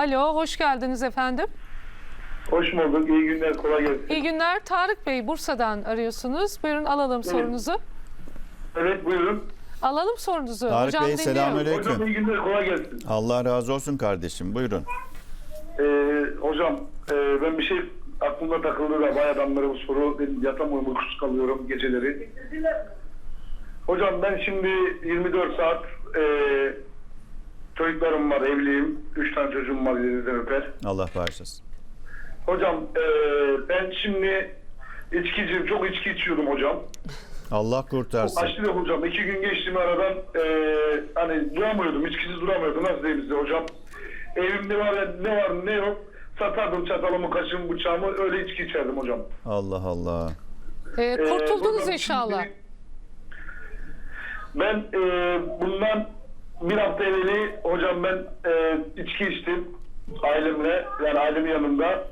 Alo, hoş geldiniz efendim. Hoş bulduk. İyi günler. Kolay gelsin. İyi günler. Tarık Bey Bursa'dan arıyorsunuz. Buyurun alalım sorunuzu. Evet buyurun. Alalım sorunuzu. Tarık Hocam Bey, dinliyor. selamünaleyküm. Hocam iyi günler. Kolay gelsin. Allah razı olsun kardeşim. Buyurun. Ee, hocam e, ben bir şey aklımda takıldı da bayağı adamlara bu soru. Ben yatamıyorum. Uykusuz kalıyorum geceleri. Hocam ben şimdi 24 saat e, çocuklarım var. Evliyim. 3 tane çocuğum var. Elinizden öper. Allah bağışlasın. Hocam e, ben şimdi içkiciyim. Çok içki içiyordum hocam. Allah kurtarsın. Açtı da hocam. iki gün geçti mi aradan e, hani duramıyordum. içkisiz duramıyordum. Nasıl diyeyim size hocam? Evimde var ne var ne yok. Satardım çatalımı, kaşığımı, bıçağımı. Öyle içki içerdim hocam. Allah Allah. Ee, E, kurtuldunuz hocam inşallah. şimdi Ben e, bundan bir hafta evveli hocam ben e, içki içtim. Ailemle yani ailemin yanında.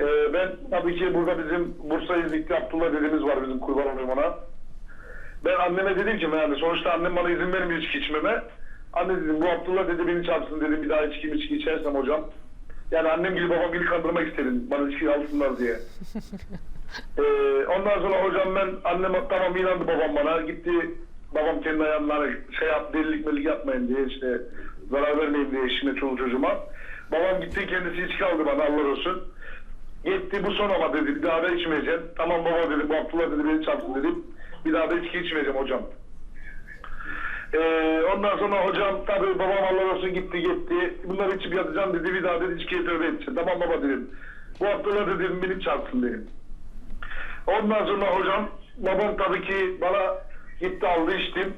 E, ben tabii ki burada bizim Bursa İznikli Abdullah dedemiz var bizim kurban olayım ona. Ben anneme dedim ki yani sonuçta annem bana izin vermiyor içki içmeme. Anne dedim bu Abdullah dedi beni çarpsın dedim bir daha içki içki içersem hocam. Yani annem gibi babam gibi kandırmak istedim bana içki alsınlar diye. Ee, ondan sonra hocam ben annem tamam inandı babam bana gitti babam kendi ayağına şey yap delilik melik yapmayın diye işte zarar vermeyin diye eşime çoluk çocuğuma. Babam gitti kendisi içki aldı bana Allah olsun. Gitti bu son ama dedi bir daha da içmeyeceğim. Tamam baba dedi bu Abdullah dedi beni çarpsın dedim. Bir daha da içki içmeyeceğim hocam. Ee, ondan sonra hocam tabii babam Allah olsun gitti gitti. Bunları içip yatacağım dedi. Bir daha dedi içkiye tövbe edeceğim. Tamam baba dedim. Bu Abdullah dedim beni çarpsın dedim. Ondan sonra hocam babam tabii ki bana gitti aldı içtim.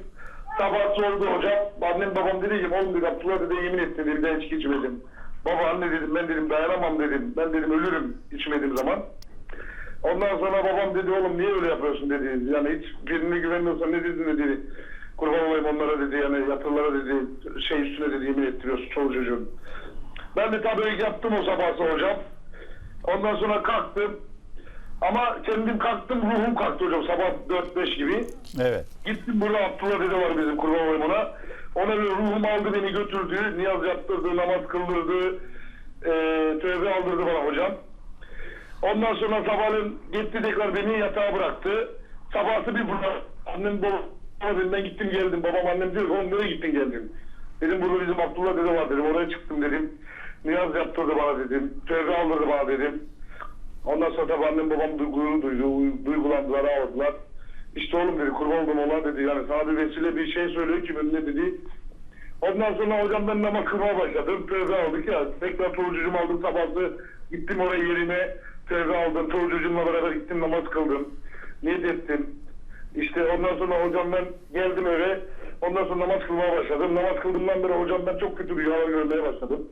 Sabah sordu hocam. Annem babam dedi ki oğlum dedi Abdullah dedi yemin etti dedi ben içki içmedim. Baba anne dedim ben dedim dayanamam dedim. Ben dedim ölürüm içmediğim zaman. Ondan sonra babam dedi oğlum niye öyle yapıyorsun dedi. Yani hiç birine güvenmiyorsan ne dedin dedi. Kurban olayım onlara dedi yani yatırlara dedi şey üstüne dedi yemin ettiriyorsun çoluk çocuğun. Ben de tabii yaptım o sabahsı hocam. Ondan sonra kalktım. Ama kendim kalktım ruhum kalktı hocam sabah 4-5 gibi. Evet. Gittim burada Abdullah dede var bizim kurban olayım ona. Bir ruhum aldı beni götürdü. Niyaz yaptırdı, namaz kıldırdı. E, tövbe aldırdı bana hocam. Ondan sonra sabahleyin gitti tekrar beni yatağa bıraktı. Sabahsı bir burada annem babam ben gittim geldim. Babam annem diyor oğlum nereye gittin geldin? Dedim burada bizim Abdullah dede var dedim. Oraya çıktım dedim. Niyaz yaptırdı bana dedim. Tövbe aldırdı bana dedim. Ondan sonra tabii annem babam duygulu duydu. uy- Duygulandılar, ağladılar. İşte oğlum dedi kurban oldum ona dedi. Yani sana bir vesile bir şey söylüyor ki önüne dedi. Ondan sonra hocam ben namaz kılmaya başladım. Tövbe aldık ya. Tekrar turucucumu aldım sabahsı. Gittim oraya yerine. Tövbe aldım. Turucucumla beraber gittim namaz kıldım. Niyet ettim. İşte ondan sonra hocam ben geldim eve. Ondan sonra namaz kılmaya başladım. Namaz kıldığımdan beri hocam ben çok kötü rüyalar görmeye başladım.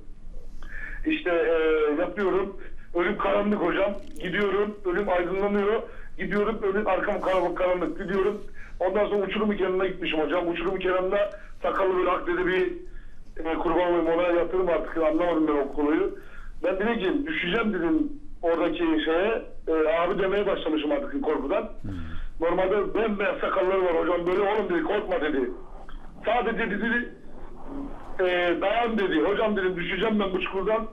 İşte e, yapıyorum. Ölüm karanlık hocam. Gidiyorum. Ölüm aydınlanıyor. Gidiyorum. Ölüm arkam karanlık karanlık. Gidiyorum. Ondan sonra uçurumun kenarına gitmişim hocam. Uçurumun kenarında sakallı böyle akdede bir e, kurban olayım ona yatırım artık anlamadım ben o konuyu. Ben dedim düşeceğim dedim oradaki şeye. E, abi demeye başlamışım artık korkudan. Normalde bembeyaz sakalları var hocam. Böyle oğlum dedi korkma dedi. Sadece dedi e, dayan dedi. Hocam dedim düşeceğim ben bu çukurdan.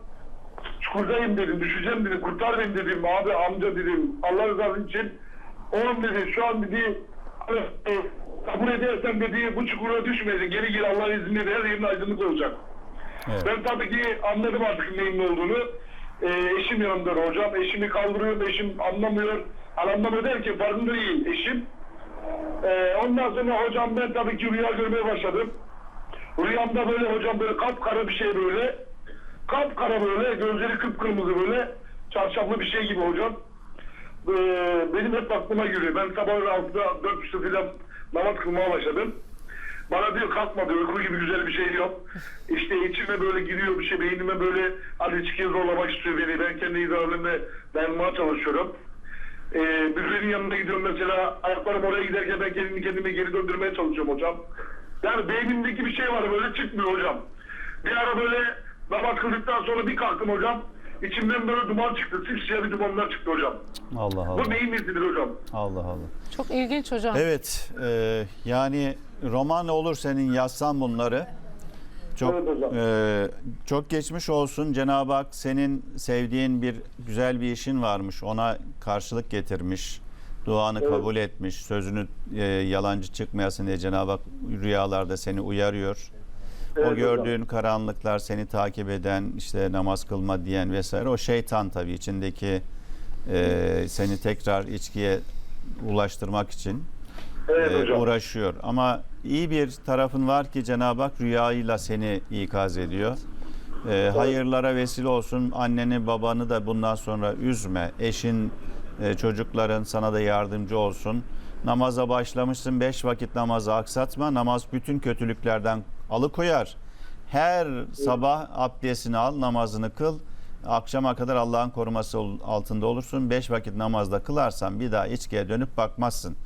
Çukurdayım dedim. Düşeceğim dedim. Kurtar beni dedim. Abi amca dedim. Allah rızası için. Oğlum dedi şu an dedi e, kabul edersen dedi bu çukura düşmedin. Geri gir Allah izniyle her yerin aydınlık olacak. Evet. Ben tabii ki anladım artık neyin ne olduğunu. E, eşim yanımda hocam. Eşimi kaldırıyorum. Eşim anlamıyor. Anlamıyor derken farkında değil eşim. E, ondan sonra hocam ben tabii ki rüya görmeye başladım. Rüyamda böyle hocam böyle kapkara bir şey böyle. Kapkara böyle gözleri kıpkırmızı böyle. Çarşaflı bir şey gibi hocam. Ee, benim hep aklıma geliyor. Ben sabah 6'da 4 falan namaz kılmaya başladım. Bana diyor kalkma diyor uyku gibi güzel bir şey yok. İşte içime böyle giriyor bir şey beynime böyle hadi içkiye zorlamak istiyor beni. Ben kendi idarelimle dayanmaya çalışıyorum. Ee, birbirinin yanına gidiyorum mesela ayaklarım oraya giderken ben kendimi kendime geri döndürmeye çalışıyorum hocam. Yani beynimdeki bir şey var böyle çıkmıyor hocam. Bir ara böyle namaz kıldıktan sonra bir kalktım hocam. İçimden böyle duman çıktı. Simsiyah bir dumanlar çıktı hocam. Allah Bu Allah. beyin izidir hocam. Allah Allah. Çok ilginç hocam. Evet. e, yani roman olur senin yazsan bunları. Çok Evet hocam. e, çok geçmiş olsun. Cenab-ı Hak senin sevdiğin bir güzel bir işin varmış. Ona karşılık getirmiş. Duanı Evet. kabul etmiş. Sözünü e, yalancı çıkmayasın diye Cenab-ı Hak rüyalarda seni uyarıyor. Evet o hocam. gördüğün karanlıklar seni takip eden işte namaz kılma diyen vesaire o şeytan tabii içindeki e, seni tekrar içkiye ulaştırmak için Evet e, hocam. uğraşıyor. Ama iyi bir tarafın var ki Cenab-ı Hak rüyayla seni ikaz ediyor. E, hayırlara vesile olsun. Anneni babanı da bundan sonra üzme. Eşin, e, çocukların sana da yardımcı olsun. Namaza başlamışsın. Beş vakit namazı aksatma. Namaz bütün kötülüklerden alıkoyar. Her sabah abdestini al, namazını kıl. Akşama kadar Allah'ın koruması altında olursun. Beş vakit namazda kılarsan bir daha içkiye dönüp bakmazsın.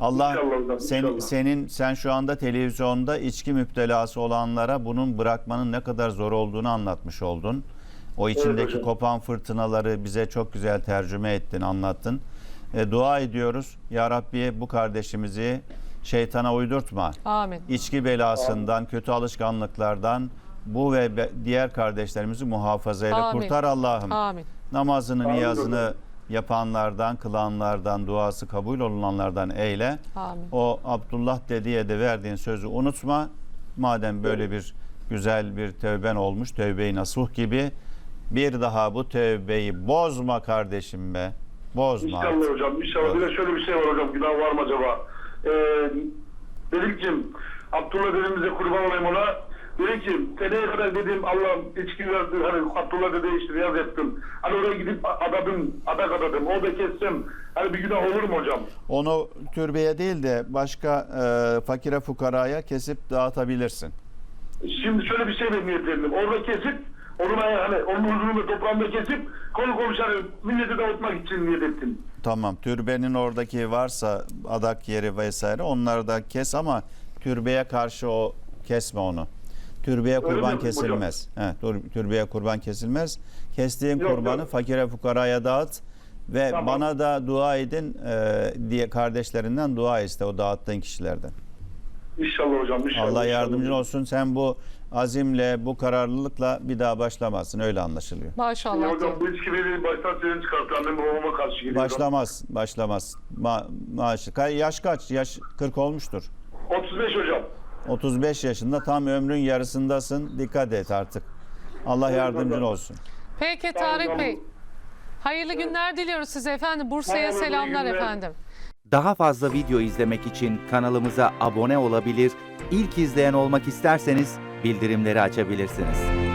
Allah İnşallah sen, inşallah. senin sen şu anda televizyonda içki müptelası olanlara bunun bırakmanın ne kadar zor olduğunu anlatmış oldun. O içindeki hocam. kopan fırtınaları bize çok güzel tercüme ettin, anlattın. E, dua ediyoruz. Ya Rabbi bu kardeşimizi şeytana uydurtma. Amin. İçki belasından, kötü alışkanlıklardan bu ve diğer kardeşlerimizi muhafaza eyle. Amin. Kurtar Allah'ım. Amin. Namazını, Amin niyazını yapanlardan, kılanlardan, duası kabul olunanlardan eyle. Amin. O Abdullah dediye de verdiğin sözü unutma. Madem böyle bir güzel bir tövben olmuş, tövbe-i nasuh gibi bir daha bu tövbeyi bozma kardeşim be. Bozma. İnşallah hocam. İnşallah. Bir de şöyle bir şey var hocam. Günah var mı acaba? Dedim ki Abdullah dedemize kurban olayım ona. Dedi ki seneye kadar dedim Allah içki verdi. Hani Abdullah dede işte yaz ettim. Hani oraya gidip adadım, adak adadım. Orada kessem hani bir günah olur mu hocam? Onu türbeye değil de başka e, fakire fukaraya kesip dağıtabilirsin. Şimdi şöyle bir şey de niyet ettim. Orada kesip onun ayağı hani onun uzunluğunu toprağında kesip konu komşu hani milleti dağıtmak için niyet. Tamam türbenin oradaki varsa adak yeri vesaire onları da kes ama türbeye karşı o kesme onu. Türbeye kurban hocam? kesilmez. He, tür- türbeye kurban kesilmez. Kestiğin Yok, kurbanı yok. fakire fukaraya dağıt ve Tamam. bana da dua edin e, diye kardeşlerinden dua iste o dağıttığın kişilerden. İnşallah hocam. İnşallah. Allah inşallah. yardımcın olsun. Sen bu azimle, bu kararlılıkla bir daha başlamazsın. Öyle anlaşılıyor. Maşallah. hocam bu içki beni baştan senin çıkarttı. Annem babama karşı geliyor. Başlamaz, başlamaz. Ma maaşı. Ka- Yaş kaç? Yaş 40 olmuştur. 35 hocam. 35 yaşında tam ömrün yarısındasın. Dikkat et artık. Allah yardımcın olsun. Peki Tarık. Bey. Hayırlı günler diliyoruz size efendim. Bursa'ya selamlar efendim. Daha fazla video izlemek için kanalımıza abone olabilir, ilk izleyen olmak isterseniz bildirimleri açabilirsiniz.